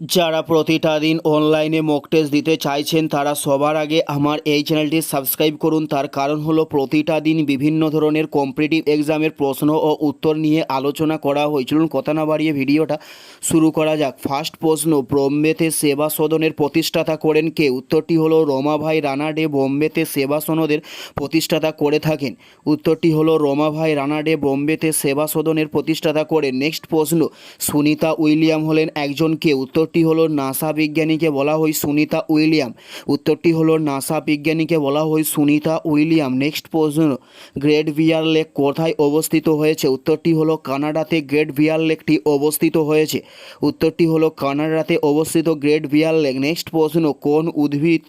যারা প্রতিটা দিন অনলাইনে মক টেস্ট দিতে চাইছেন, তারা সবার আগে আমার এই চ্যানেলটি সাবস্ক্রাইব করুন। তার কারণ হলো, প্রতিটা দিন বিভিন্ন ধরনের কম্পিটিটিভ এক্সামের প্রশ্ন ও উত্তর নিয়ে আলোচনা করা হয় চলুন কথা না বাড়িয়ে ভিডিওটা শুরু করা যাক। ফার্স্ট প্রশ্ন, বোম্বেতে সেবা সদনের প্রতিষ্ঠাতা করেন কে? উত্তরটি হলো, রমাভাই রানাডে বোম্বেতে সেবা সনদের প্রতিষ্ঠাতা করে থাকেন। উত্তরটি হলো, রমাভাই রানাডে বোম্বেতে সেবা সদনের প্রতিষ্ঠাতা করেন। নেক্সট প্রশ্ন, সুনিতা উইলিয়াম হলেন একজন কে? উত্তরটি হলো নাসা বিজ্ঞানীকে বলা হয় সুনিতা উইলিয়াম। উত্তরটি হলো নাসা বিজ্ঞানীকে বলা হয় সুনিতা উইলিয়াম। নেক্সট প্রশ্ন, গ্রেট বিয়ার লেক কোথায় অবস্থিত হয়েছে? উত্তরটি হলো কানাডাতে গ্রেট বিয়ার লেকটি অবস্থিত হয়েছে। উত্তরটি হলো কানাডাতে অবস্থিত গ্রেট বিয়ার লেক। নেক্সট প্রশ্ন, কোন উদ্ভিদ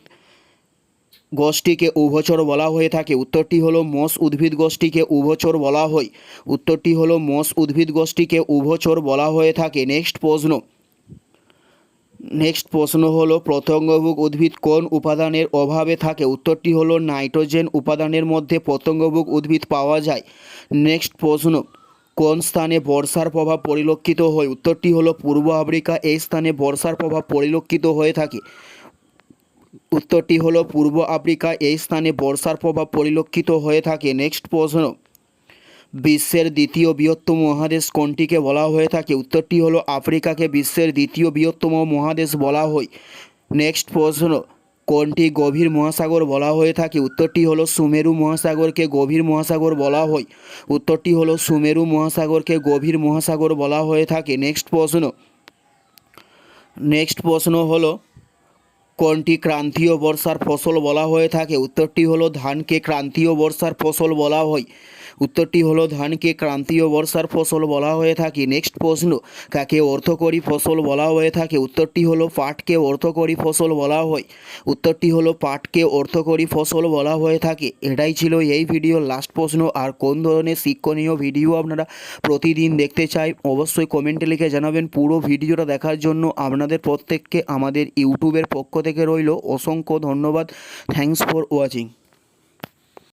গোষ্ঠীকে উভচর বলা হয়ে থাকে? উত্তরটি হলো মোষ উদ্ভিদ গোষ্ঠীকে উভচর বলা হয়। উত্তরটি হলো মোষ উদ্ভিদ গোষ্ঠীকে উভচর বলা হয়ে থাকে। নেক্সট প্রশ্ন নেক্সট প্রশ্ন হলো পতঙ্গভুক উদ্ভিদ কোন উপাদানের অভাবে থাকে? উত্তরটি হলো, নাইট্রোজেন উপাদানের মধ্যে পতঙ্গভুক উদ্ভিদ পাওয়া যায়। নেক্সট প্রশ্ন, কোন স্থানে বর্ষার প্রভাব পরিলক্ষিত হয়? উত্তরটি হলো, পূর্ব আফ্রিকা এই স্থানে বর্ষার প্রভাব পরিলক্ষিত হয়ে থাকে। উত্তরটি হলো, পূর্ব আফ্রিকা এই স্থানে বর্ষার প্রভাব পরিলক্ষিত হয়ে থাকে। নেক্সট প্রশ্ন বিশ্বের দ্বিতীয় বৃহত্তম মহাদেশ কোনটিকে বলা হয়ে থাকে? উত্তরটি হলো আফ্রিকাকে বিশ্বের দ্বিতীয় বৃহত্তম মহাদেশ বলা হয়। নেক্সট প্রশ্ন, কোনটি গভীর মহাসাগর বলা হয়ে থাকে? উত্তরটি হলো সুমেরু মহাসাগরকে গভীর মহাসাগর বলা হয়। উত্তরটি হলো সুমেরু মহাসাগরকে গভীর মহাসাগর বলা হয়ে থাকে। নেক্সট প্রশ্ন নেক্সট প্রশ্ন হলো, কোনটি ক্রান্তীয় বর্ষার ফসল বলা হয়ে থাকে? উত্তরটি হলো ধানকে ক্রান্তীয় বর্ষার ফসল বলা হয়। উত্তরটি হলো, ধানকে ক্রান্তীয় বর্ষার ফসল বলা হয়ে থাকে নেক্সট প্রশ্ন, কাকে অর্থকরী ফসল বলা হয়ে থাকে? উত্তরটি হলো, পাটকে অর্থকরী ফসল বলা হয়। উত্তরটি হলো, পাটকে অর্থকরী ফসল বলা হয়ে থাকে। এটাই ছিল এই ভিডিওর লাস্ট প্রশ্ন। আর কোন ধরনের শিক্ষণীয় ভিডিও আপনারা প্রতিদিন দেখতে চাই, অবশ্যই কমেন্টে লিখে জানাবেন। পুরো ভিডিওটা দেখার জন্য আপনাদের প্রত্যেককে আমাদের ইউটিউবের পক্ষ থেকে রইল। অসংখ্য ধন্যবাদ। Thanks for watching